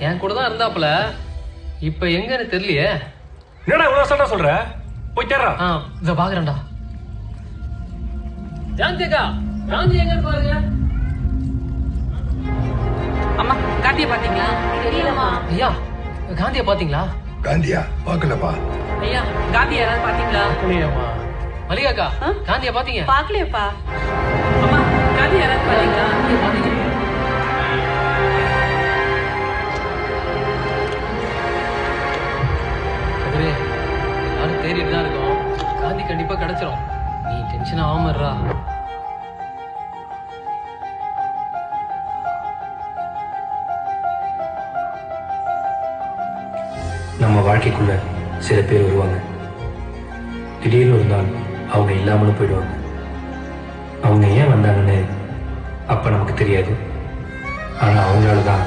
என் கூட தான் இருந்தாப்புல. இப்ப எங்கன்னு தெரியலையே. என்னடா இவ்வளவு சொல்ற சொல்ற? போய் தேடுறா. ஆ இத பாக்குறேன்டா. ஜான்சிகா காந்தி எங்கன்னு பாருங்க. அம்மா காந்தியை பாத்தீங்களா தெரியலமா ஐயா காந்திய பாத்தீங்களா காந்தியா பார்க்கலப்பா ஐயா காந்தி யாராவது பாத்தீங்களா புரியமா மல்லிகாக்கா ஆ? காந்திய பாத்தீங்க பாக்கலையப்பா தேடிட்டு தான் இருக்கோம். காந்தி கண்டிப்பா கிடைச்சிரும். நீ டென்ஷன் ஆகாம இருடா. நம்ம வாழ்க்கைக்குள்ள சில பேர் வருவாங்க. திடீர்னு ஒரு நாள் அவங்க இல்லாமலும் போயிடுவாங்க. அவங்க ஏன் வந்தாங்கன்னு அப்ப நமக்கு தெரியாது. ஆனா அவங்களால தான்